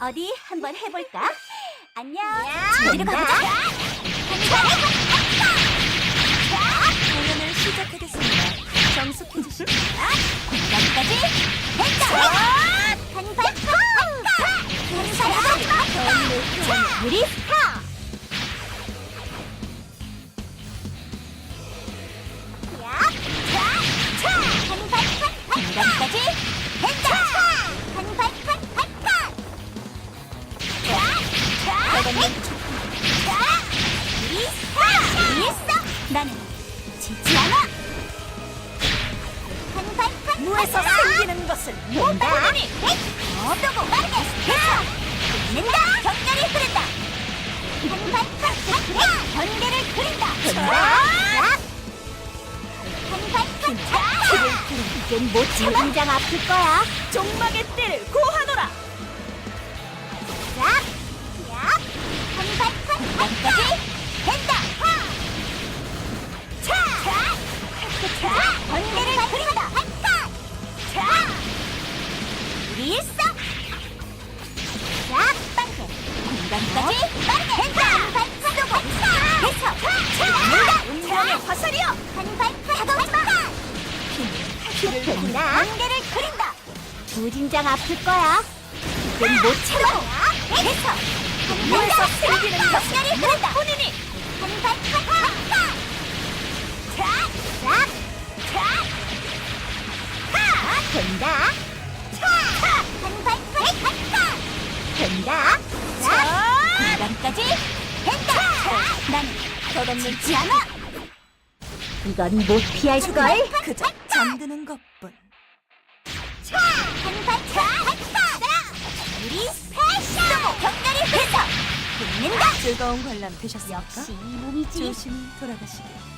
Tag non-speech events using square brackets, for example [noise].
어디 한번 해볼까? [laughs] 안녕. 저리로 가보자. 공연을 시작하겠습니다. 공간까지 했다. 한발파 한발파 저희의 표현 유리 스타. 유리 스타. 나는 지지 않아. 한발파 무에서 생기는 것을 뭔가? 어두고 빠르게 가! 붙는다! 격렬히 흐른다! 한발팍 차! 번개를 그린다! 자! 한발팍 차! 이젠 못 참아. 긴장 아플 거야! 종막의 때를 고하노라. 일사! 자! 빠르게! 공간까지 빠르게! 된다! 한발팍 한칸! 됐어! 차! 운명의 화살이여. 한발팍 한칸! 피를 된다! 번개를 그린다! 무진장 아플 거야! 이젠 못 참아! 됐어! 무에서 생기는 것을 격렬히 흐른다! 본인이 한발팍 한칸! 자! 자! 자! 하! 된다! 차! 된다! 자! 공간까지 된다! 덧없는 지지 않아! 이건 못 피할 걸? 그저 잠드는 것뿐. 차! 한발 차! 한발! 우리 스페셜! 격렬히 흐른다! 붙는다! 즐거운 관람 되셨습니까? 역시 이 몸이지 조심히 돌아가시길.